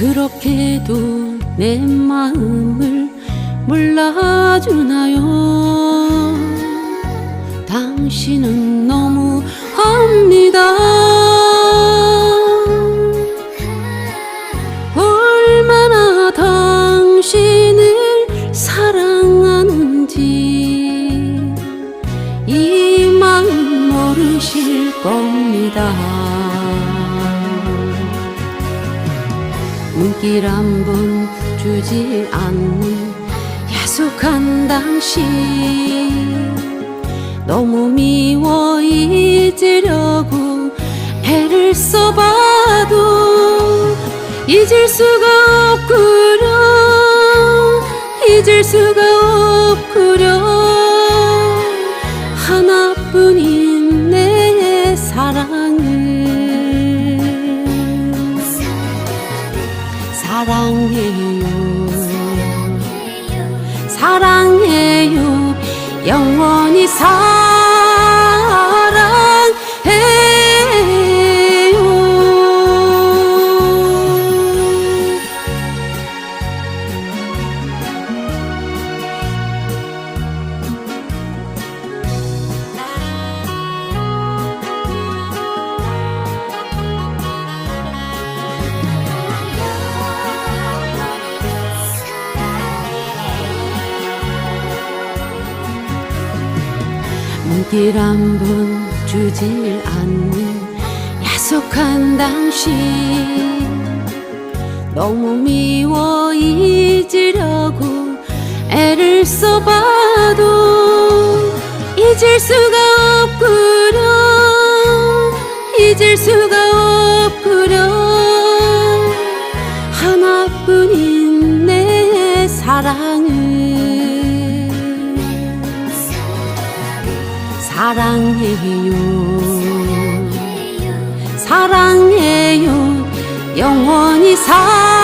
그렇게도 내 마음을 몰라주나요? 당신은 너무 합니다. 얼마나 당신을 사랑하는지 이 마음 모르실 겁니다 눈길 한 번 주지 않는 야속한 당신. 너무 미워 잊으려고 애를 써봐도 잊을 수가 없구려. 잊을 수가 없구려. 하나뿐인 내 사랑 사랑해요. 사랑해요. 영원히 사랑 눈길 한 번 주질 않는 야속한 당신. 너무 미워 잊으려고 애를 써봐도 잊을 수가 없구려. 잊을 수가 없구려. 하나뿐인 내 사랑을 사랑해요. 사랑해요. 영원히 사